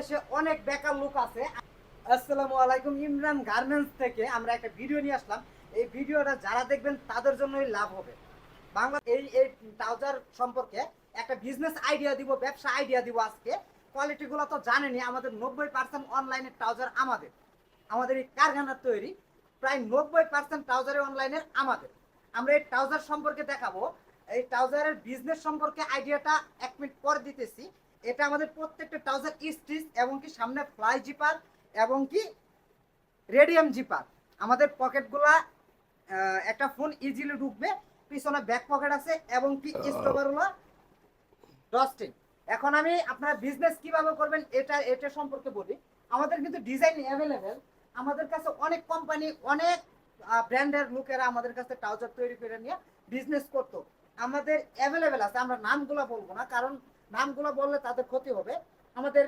বাংলাদেশে অনেক বেকার লোক আছে। আসসালামু আলাইকুম, ইমরান গার্মেন্টস থেকে আমরা একটা ভিডিও নিয়ে আসলাম। এই ভিডিওটা যারা দেখবেন, তাদের জন্যই লাভ হবে। বাংলা এই এই ট্রাউজার সম্পর্কে একটা বিজনেস আইডিয়া দিব, ব্যবসা আইডিয়া দিব আজকে। কোয়ালিটিগুলো তো জানেনি আমাদের নব্বই পার্সেন্ট অনলাইনের ট্রাউজার আমাদের। আমাদের এই কারখানার তৈরি, প্রায় নব্বই পার্সেন্ট ট্রাউজারের অনলাইনের আমাদের। আমরা এই ট্রাউজার সম্পর্কে দেখাবো। এই ট্রাউজারের বিজনেস সম্পর্কে আইডিয়াটা এক মিনিট পরে দিতেছি। এটা আমাদের প্রত্যেকটা ট্রাউজার স্টিচ এবং কি সামনে ফ্লাই জিপার এবং কি রেডিয়াম জিপার আমাদের পকেটগুলা একটা ফোন ইজিলি ঢুকবে পিছনে ব্যাক পকেট আছে এবং কি স্টোভারগুলো ডস্টিং এখন আমি আপনার বিজনেস কীভাবে করবেন এটা এটা সম্পর্কে বলি। আমাদের কিন্তু ডিজাইন অ্যাভেলেবেল আমাদের কাছে অনেক কোম্পানি অনেক ব্র্যান্ডের লোকেরা আমাদের কাছে ট্রাউজার তৈরি করে নিয়ে বিজনেস করতো। আমাদের অ্যাভেলেবেল আছে আমরা নামগুলো বলব না কারণ নামগুলো বললে তাদের ক্ষতি হবে। আমাদের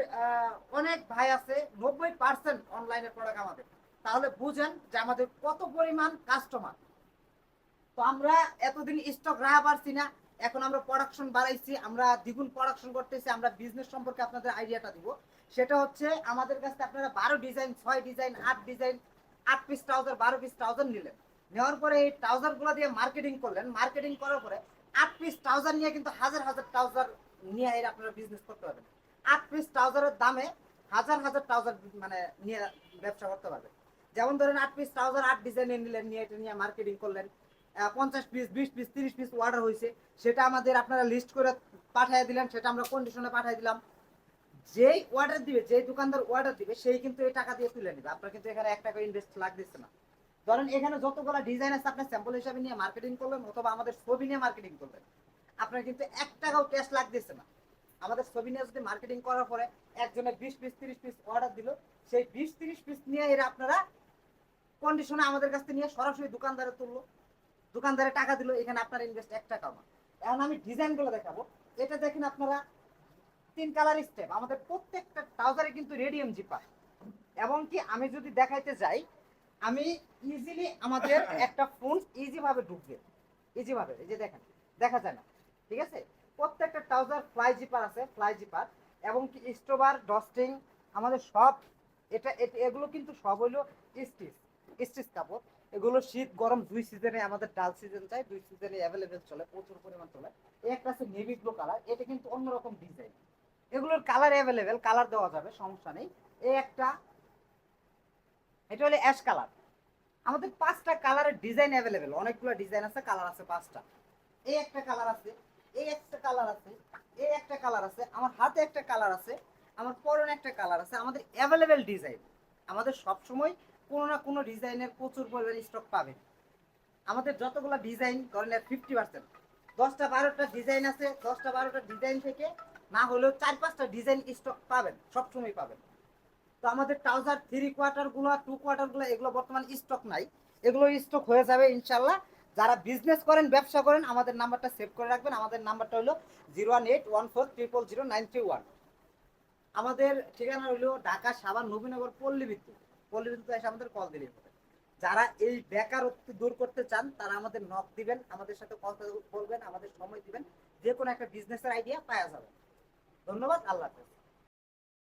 অনেক ভাই আছে, নব্বই পার্সেন্ট অনলাইনের প্রোডাক্ট আমাদের। তাহলে বুঝেন যে আমাদের কত পরিমাণ কাস্টমার তো আমরা এতদিন স্টক রাখা পারছি না, এখন আমরা প্রোডাকশন বাড়াইছি, আমরা দ্বিগুণ প্রোডাকশন করতেছি, আমরা বিজনেস সম্পর্কে আপনাদের আইডিয়াটা দিব। সেটা হচ্ছে আমাদের কাছে আপনারা বারো ডিজাইন ছয় ডিজাইন আট ডিজাইন আট পিস ট্রাউজার বারো পিস ট্রাউজার নিলেন। নেওয়ার পরে এই ট্রাউজারগুলো দিয়ে মার্কেটিং করলেন। মার্কেটিং করার পরে আট পিস ট্রাউজার নিয়ে কিন্তু হাজার হাজার ট্রাউজার এর আপনারা বিজনেস করতে পারবেন। আট পিস ট্রাউজারের দামে হাজার হাজার ট্রাউজার মানে নিয়ে ব্যবসা করতে পারবেন। যেমন ধরেন আট পিস ট্রাউজার আট নিলেন, নিয়ে এটা নিয়ে মার্কেটিং করলেন পঞ্চাশ পিস বিশ পিস তিরিশ পিস অর্ডার হয়েছে, সেটা আমাদের আপনারা লিস্ট করে পাঠিয়ে দিলেন, সেটা আমরা কন্ডিশনে পাঠিয়ে দিলাম। যেই অর্ডার দিবে, যেই দোকানদার অর্ডার দিবে, সেই কিন্তু এই টাকা দিয়ে তুলে নেবে। আপনার কিন্তু এখানে এক টাকা ইনভেস্ট লাগতেছে না। ধরেন এখানে যতগুলো ডিজাইন আছে, আপনি স্যাম্পল হিসাবে নিয়ে মার্কেটিং করলেন, অথবা আমাদের ছবি নিয়ে মার্কেটিং করবেন আপনার কিন্তু এক টাকাও ক্যাশ লাগতেছে না। আমাদের ছবি নিয়ে যদি মার্কেটিং করার পরে একজনে বিশ পিস তিরিশ পিস অর্ডার দিল, সেই বিশ, তিরিশ পিস নিয়ে এরা আপনারা কন্ডিশনে আমাদের কাছ থেকে নিয়ে সরাসরি দোকানদারে তুললো। দোকানদারে টাকা দিল, এখানে আপনার ইনভেস্ট এক টাকাও না এখন আমি ডিজাইনগুলো দেখাবো। এটা দেখেন আপনারা, তিন কালার স্টেপ আমাদের প্রত্যেকটা ট্রাউজারে কিন্তু রেডিয়াম জিপার এবং কি আমি যদি দেখাইতে যাই, আমি ইজিলি আমাদের একটা ফোন ইজিভাবে ঢুকবে। ইজিভাবে এই যে দেখেন, দেখা যায় না। ঠিক আছে? প্রত্যেকটা ট্রাউজার ফ্লাই জিপার আছে ফ্লাই জিপার এবং কি স্টোভার ডস্টিং আমাদের সব এটা এগুলো কিন্তু সব হইল স্টিচ স্টিচ কাপড়। এগুলো শীত, গরম দুই সিজনে আমাদের ডাল সিজন চাই, দুই সিজনে অ্যাভেলেবেল চলে, প্রচুর পরিমাণ চলে। একটা আছে নেভি ব্লু কালার এটা কিন্তু অন্যরকম ডিজাইন এগুলোর কালার অ্যাভেলেবেল কালার দেওয়া যাবে, সমস্যা নেই। এই একটা, এটা হলো অ্যাশ কালার আমাদের পাঁচটা কালারের ডিজাইন অ্যাভেলেবেল অনেকগুলো ডিজাইন আছে কালার আছে পাঁচটা। এই একটা কালার আছে এই একটা কালার আছে, এই একটা কালার আছে, আমার হাতে একটা কালার আছে, আমার পরনে একটা কালার আছে, আমাদের অ্যাভেলেবেল ডিজাইন আমাদের সব সময় কোনো না কোনো ডিজাইনের প্রচুর পরিমাণ স্টক পাবেন আমাদের যতগুলো ডিজাইন ধরেন ফিফটি পার্সেন্ট দশটা বারোটা ডিজাইন আছে, দশটা বারোটা ডিজাইন থেকে না হলেও চার পাঁচটা ডিজাইন স্টক পাবেন, সবসময় পাবেন। তো আমাদের ট্রাউজার থ্রি কোয়ার্টারগুলো টু কোয়ার্টারগুলো, এগুলো বর্তমান স্টক নাই। এগুলো স্টক হয়ে যাবে ইনশাল্লাহ। যারা বিজনেস করেন, ব্যবসা করেন, আমাদের নাম্বারটা সেভ করে রাখবেন। আমাদের নাম্বারটা হলো zero one eight one four triple zero nine three one আমাদের ঠিকানা হলো ঢাকা সাভার নবীনগর পল্লী বিদ্যুৎ পল্লী বিদ্যুৎ এসে আমাদের কল দিলে হবে। যারা এই বেকারত্ব দূর করতে চান, তারা আমাদের নক দিবেন, আমাদের সাথে কথা বলবেন, আমাদের সময় দিবেন। যে কোনো একটা বিজনেসের আইডিয়া পাওয়া যাবে। ধন্যবাদ, আল্লাহ হাফেজ।